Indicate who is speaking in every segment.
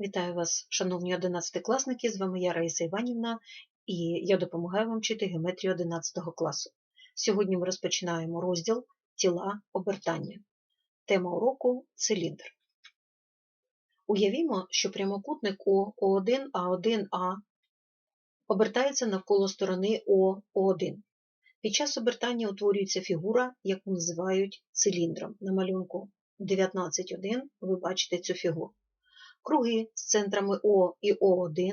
Speaker 1: Вітаю вас, шановні одинадцятикласники, з вами я Раїса Іванівна, і я допомагаю вам вчити геометрію 11 класу. Сьогодні ми розпочинаємо розділ тіла обертання. Тема уроку циліндр. Уявімо, що прямокутник О, О1, А1А обертається навколо сторони О, О1. Під час обертання утворюється фігура, яку називають циліндром. На малюнку 19.1 ви бачите цю фігуру. Круги з центрами О і О1,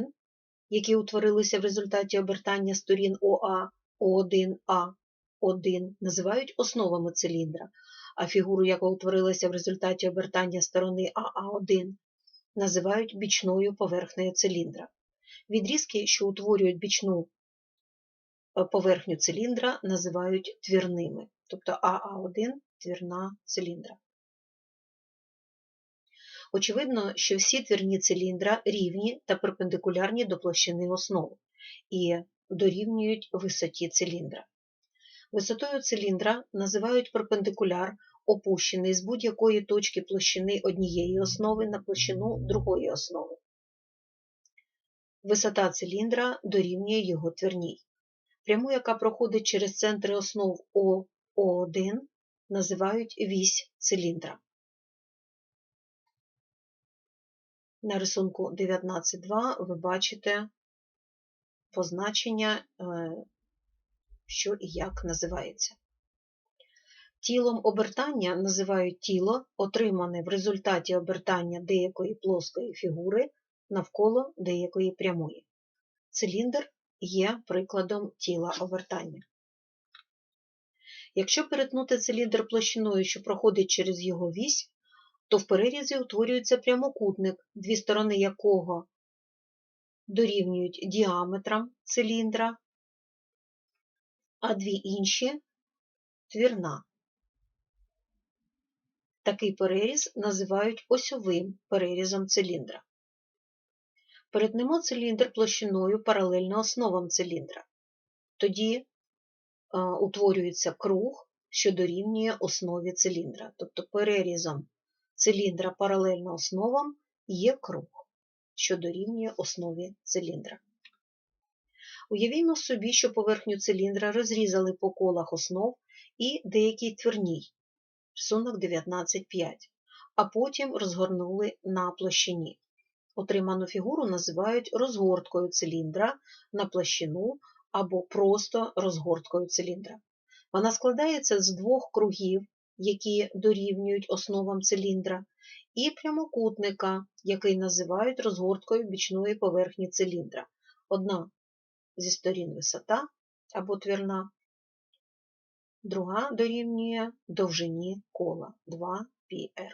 Speaker 1: які утворилися в результаті обертання сторін ОА, О1А, 1 називають основами циліндра, а фігуру, яка утворилася в результаті обертання сторони АА1, називають бічною поверхнею циліндра. Відрізки, що утворюють бічну поверхню циліндра, називають твірними, тобто АА1 твірна циліндра. Очевидно, що всі твірні циліндра рівні та перпендикулярні до площини основи і дорівнюють висоті циліндра. Висотою циліндра називають перпендикуляр, опущений з будь-якої точки площини однієї основи на площину другої основи. Висота циліндра дорівнює його твірній. Пряму, яка проходить через центри основ О, О1, називають вісь циліндра. На рисунку 19.2 ви бачите позначення, що і як називається. Тілом обертання називають тіло, отримане в результаті обертання деякої плоскої фігури навколо деякої прямої. Циліндр є прикладом тіла обертання. Якщо перетнути циліндр площиною, що проходить через його вісь, то в перерізі утворюється прямокутник, дві сторони якого дорівнюють діаметрам циліндра, а дві інші твірна. Такий переріз називають осьовим перерізом циліндра. Перетнемо циліндр площиною паралельно основам циліндра. Тоді е, утворюється круг, що дорівнює основі циліндра, тобто перерізом циліндра паралельно основам є круг, що дорівнює основі циліндра. Уявімо собі, що поверхню циліндра розрізали по колах основ і деякій твірній, рисунок 19,5, а потім розгорнули на площині. Отриману фігуру називають розгорткою циліндра на площину або просто розгорткою циліндра. Вона складається з двох кругів, які дорівнюють основам циліндра, і прямокутника, який називають розгорткою бічної поверхні циліндра. Одна зі сторін висота або твірна, друга дорівнює довжині кола 2πr.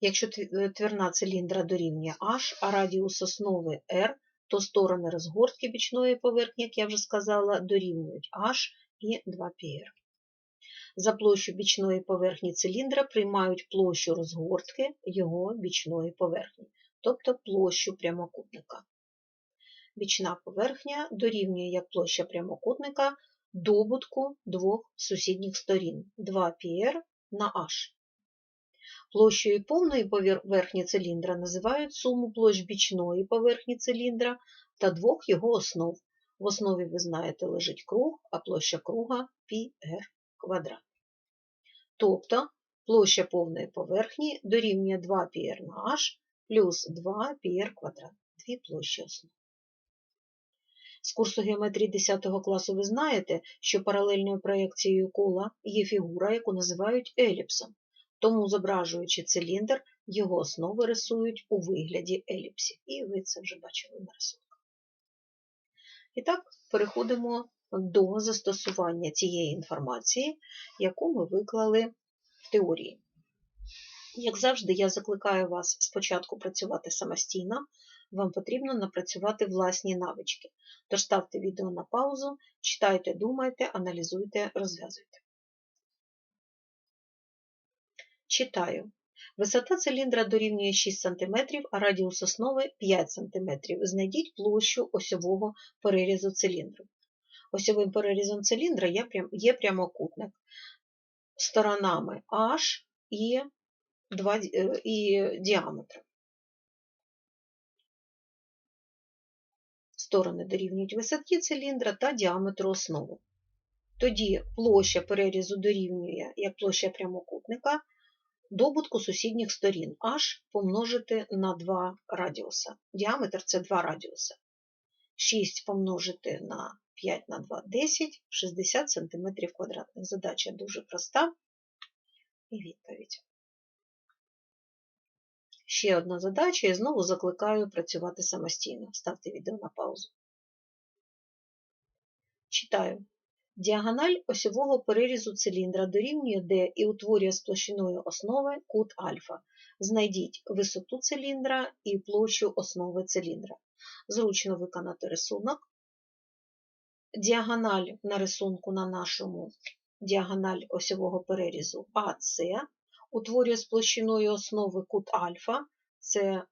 Speaker 1: Якщо твірна циліндра дорівнює h, а радіус основи r, то сторони розгортки бічної поверхні, як я вже сказала, дорівнюють h і 2πr. За площу бічної поверхні циліндра приймають площу розгортки його бічної поверхні, тобто площу прямокутника. Бічна поверхня дорівнює як площа прямокутника добутку двох сусідніх сторін 2πr на h. Площею повної поверхні циліндра називають суму площ бічної поверхні циліндра та двох його основ. В основі, ви знаєте, лежить круг, а площа круга πr квадрат. Тобто площа повної поверхні дорівнює 2πr на h плюс 2πr квадрат, дві площі основ. З курсу геометрії 10 класу ви знаєте, що паралельною проєкцією кола є фігура, яку називають еліпсом, тому, зображуючи циліндр, його основи рисують у вигляді еліпсів. І ви це вже бачили на рисунках. І так, переходимо до застосування цієї інформації, яку ми виклали в теорії. Як завжди, я закликаю вас спочатку працювати самостійно, вам потрібно напрацювати власні навички. Тож ставте відео на паузу, читайте, думайте, аналізуйте, розв'язуйте. Читаю. Висота циліндра дорівнює 6 см, а радіус основи 5 см. Знайдіть площу осьового перерізу циліндру. Осьовим перерізом циліндра є прямокутник сторонами H і 2, е, і діаметр. Сторони дорівнюють висоті циліндра та діаметру основи. Тоді площа перерізу дорівнює, як площа прямокутника, добутку сусідніх сторін h помножити на 2 радіуса. Діаметр це 2 радіуса. 6 помножити на 5 на 2 10, 60 см квадратних. Задача дуже проста. І відповідь. Ще одна задача, і знову закликаю працювати самостійно. Ставте відео на паузу. Читаю. Діагональ осьового перерізу циліндра дорівнює D і утворює з площиною основи кут альфа. Знайдіть висоту циліндра і площу основи циліндра. Зручно виконати рисунок. Діагональ на рисунку на нашому діагональ осьового перерізу АС утворює з площиною основи кут альфа, це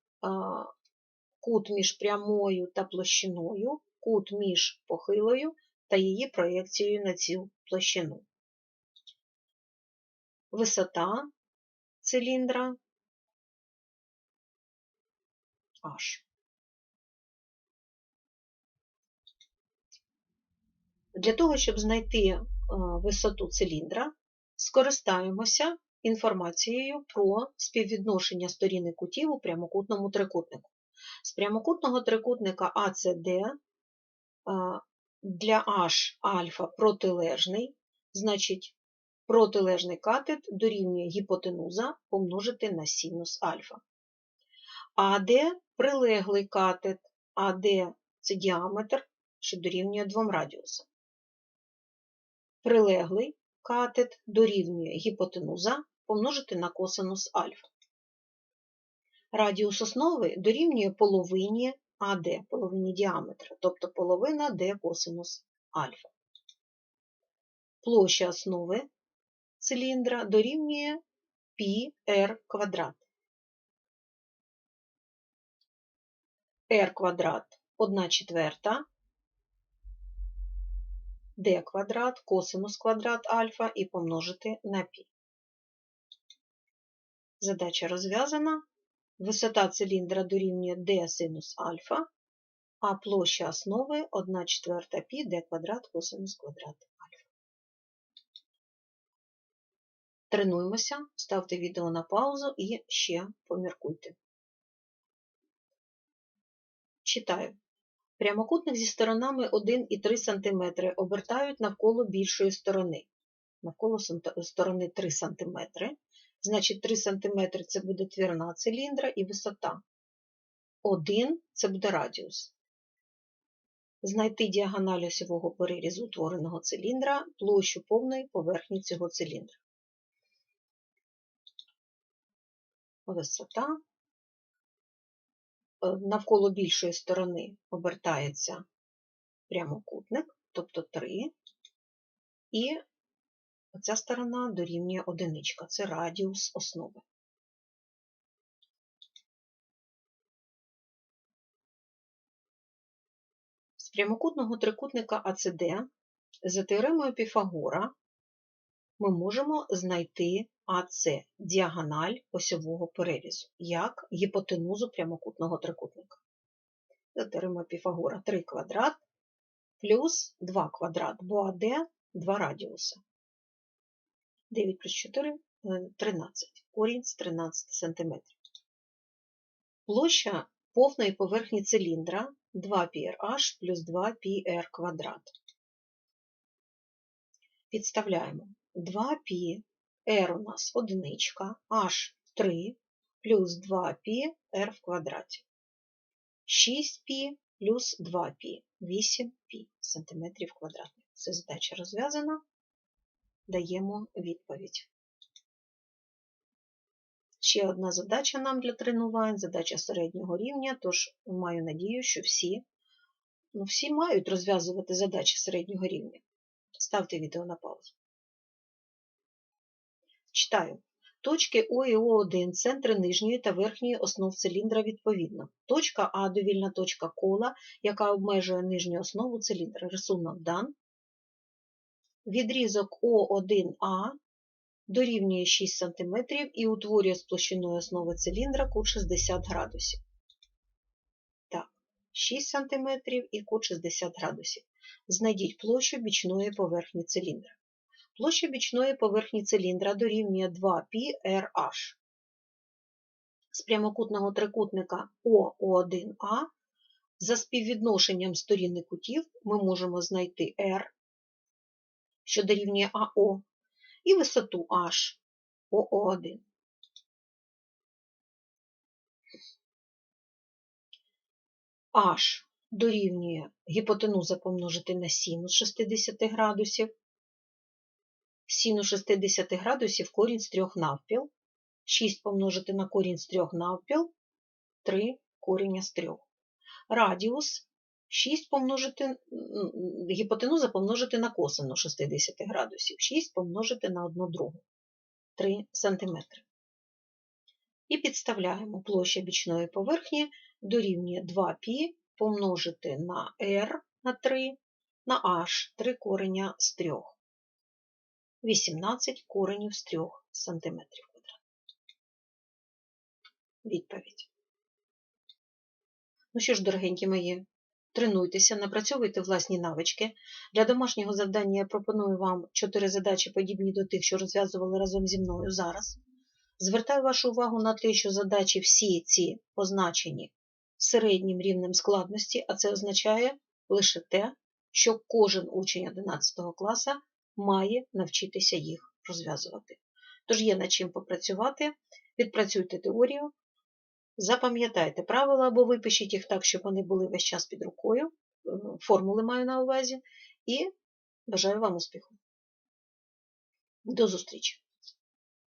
Speaker 1: кут між прямою та площиною, кут між похилою та її проєкцією на цю площину. Висота циліндра H. Для того, щоб знайти висоту циліндра, скористаємося інформацією про співвідношення сторін і кутів у прямокутному трикутнику. З прямокутного трикутника ACD для H альфа протилежний, значить протилежний катет дорівнює гіпотенуза помножити на синус альфа. АД прилеглий катет, АД це діаметр, що дорівнює двом радіусам. Прилеглий катет дорівнює гіпотенуза помножити на косинус альфа. Радіус основи дорівнює половині АД, половині діаметра, тобто половина d косинус альфа. Площа основи циліндра дорівнює πr квадрат. r квадрат 1 четверта, d квадрат, косинус квадрат альфа і помножити на π. Задача розв'язана. Висота циліндра дорівнює d синус альфа, а площа основи 1 четверта π d квадрат косинус квадрат альфа. Тренуємося, ставте відео на паузу і ще поміркуйте. Читаю. Прямокутник зі сторонами 1 і 3 см обертають навколо більшої сторони. Навколо сторони 3 см. Значить, 3 см це буде твірна циліндра і висота. 1 це буде радіус. Знайти діагональ осьового перерізу утвореного циліндра, площу повної поверхні цього циліндра. Висота. Е, навколо більшої сторони обертається прямокутник, тобто 3, і Оця сторона дорівнює одиничка, це радіус основи. З прямокутного трикутника АЦД за теоремою Піфагора ми можемо знайти АЦ діагональ осьового перерізу, як гіпотенузу прямокутного трикутника. За теоремою Піфагора 3 квадрат плюс 2 квадрат, бо АД 2 радіуса. 9 плюс 4 13. Е, Корінь з 13 см. Площа повної поверхні циліндра 2πrh плюс 2πr квадрат. Підставляємо 2π, r у нас одиничка, h 3 плюс 2π r в квадраті. 6π плюс 2π, 8π сантиметрів квадратних. Це задача розв'язана даємо відповідь. Ще одна задача нам для тренувань, задача середнього рівня, тож маю надію, що всі ну, всі мають розв'язувати задачі середнього рівня. Ставте відео на паузу. Читаю. Точки О і О1 центри нижньої та верхньої основ циліндра відповідно. Точка А довільна точка кола, яка обмежує нижню основу циліндра. Рисунок дан відрізок О1А дорівнює 6 см і утворює з площиною основи циліндра кут 60 градусів. Так, 6 см і кут 60 градусів. Знайдіть площу бічної поверхні циліндра. Площа бічної поверхні циліндра дорівнює 2πRH. З прямокутного трикутника ОО1А за співвідношенням сторін і кутів ми можемо знайти R, що дорівнює АО, і висоту H ОО1. H дорівнює гіпотенуза помножити на синус 60 градусів. Синус 60 градусів корінь з 3 навпіл. 6 помножити на корінь з 3 навпіл, 3 коріння з 3. Радіус 6 помножити, гіпотенуза помножити на косину 60 градусів. 6 помножити на 1 другу 3 см. І підставляємо площа бічної поверхні дорівнює 2π помножити на r на 3 на h 3 кореня з 3. 18 коренів з 3 см. Відповідь. Ну що ж, дорогенькі мої, тренуйтеся, напрацьовуйте власні навички. Для домашнього завдання я пропоную вам 4 задачі, подібні до тих, що розв'язували разом зі мною зараз. Звертаю вашу увагу на те, що задачі всі ці позначені середнім рівнем складності, а це означає лише те, що кожен учень 11 класу має навчитися їх розв'язувати. Тож є над чим попрацювати, відпрацюйте теорію, запам'ятайте правила або випишіть їх так, щоб вони були весь час під рукою, формули маю на увазі, і бажаю вам успіху. До зустрічі!